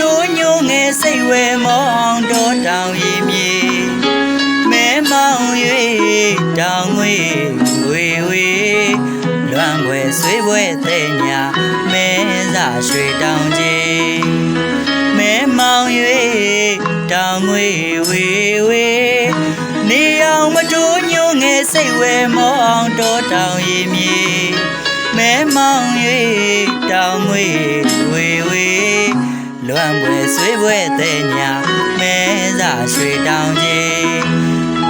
အောင်မထိုးညိုငယ်စိတ်ဝဲမောင်းတော့တောင်ရီမြေမဲမောင်း၍တောင်ငွေဝေဝေလွမ်းွယ်ဆွေးပွဲတဲ့ညာမဲစာရွှေတောင်ကြီးမဲမောင်း၍တောင်ငွေဝေဝေနေအောင်မထိုးညိုငယ်စိတ်ဝဲမောင်းတော့တောင်ရီမြေမဲမောင်း၍တောင်ငွေဝေဝေ လွမ်းပွဲဆွေးပွဲတဲ့ညာမဲစာရွှေတောင်ကြီး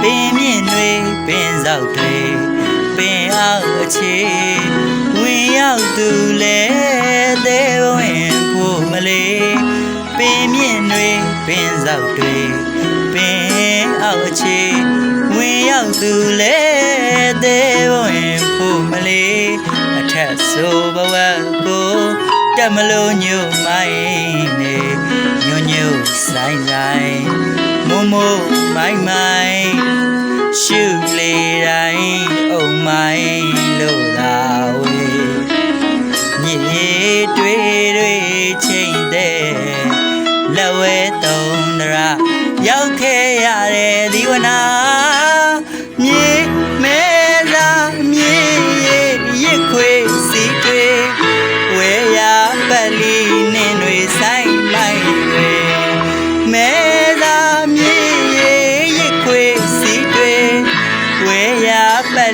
ပင်မြင့်တွေပင်ဆောက်တွေပင်အောက်အခြေဝင်ရောက်သူလဲသေးဝင်ဖို့မလေးပင်မြင့်တွေပင်ဆောက်တွေပင်အောက်အခြေဝင်ရောက်သူလဲသေးဝင်ဖို့မလေးအထက်ဆိုဘဝကိုတက်မလို့ညို့မိုင်းနေညို့ညို့ ဆိုင်ဆိုင်မုံမို့မိုင်းမိုင်းရှုလေတိုင်းအုံမိုင်းလို့လာဝေညစ်တွေတွေချိန်တဲ့လက်ဝဲသုံးဒရာရောက်ခဲ့ရတဲ့ဒီဝနာ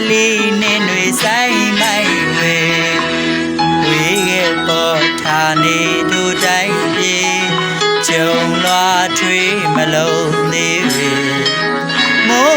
လီနင်းတွေဆိုင်မိုက်တွေဝေးခဲ့ပေါ်ထားနေသူတိုင်းပြေကြုံလွားထွေးမလုံးသေးပေမိုး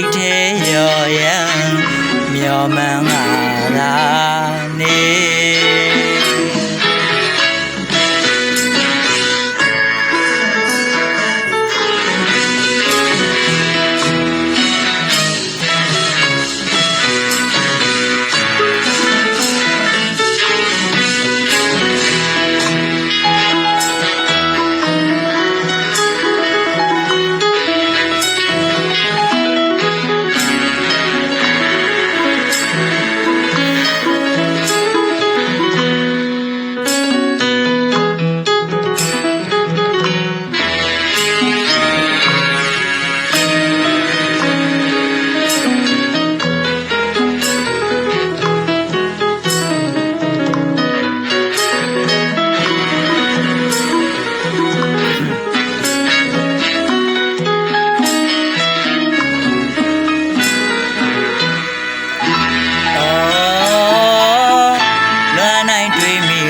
စိတ်ထဲရောရန်မျောမှန်းလာ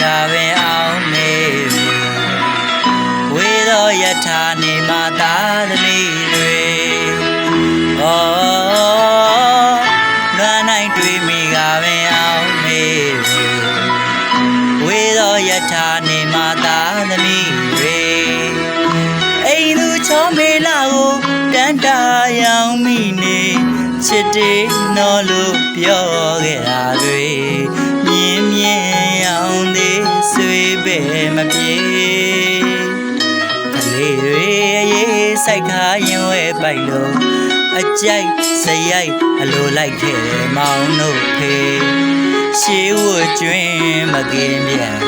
တွေးမိတာပဲအောင်နေပြီဝေသောယထာနေမာသာသမီတွေအော်လွမ်းနိုင်တွေးမိတာပဲအောင်နေပြီဝေသောယထာနေမာသာသမီတွေအိမ်သူချောမေလာကိုတန်တာရောင်မိနေချစ်တေနော်လို့ပြောခဲ့တာတွေမြင်းမြင်းအောင်သေးဆွေး ပဲမပြေကလေးတွေအရေးစိုက်ခါရင်ဝဲပိုက်လို့အကြိုက်စရိုက်အလိုလိုက်ခဲ့မောင်တို့ဖေရှေးဝကျွင်းမကင်းပြန်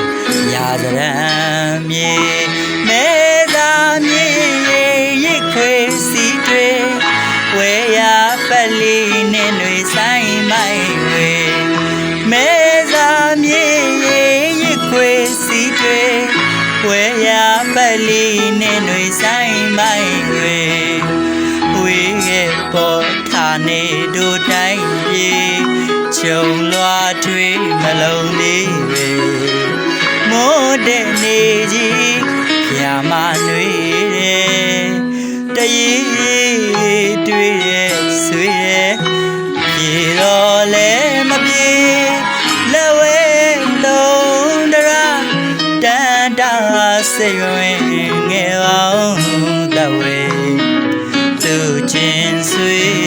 ရာဇရန်မြေမဲ တွေဝဲရပတ်လီနေတွေဆိုင်မိုက်ဝေဝေးရဲ့ပေါ်ထားနေတို့တိုင်းပြေခြုံလွားထွေးမလုံးလေးပဲမိုးတဲ့နေကြီးပြာမနွေတဲ့တရေတွေ့ရဲ့ဆွေရဲ့ပြေတော့လဲမပြေ စိတ်ဝင်ငယ်အောင်တဝဲသူချရှင်ဆွေ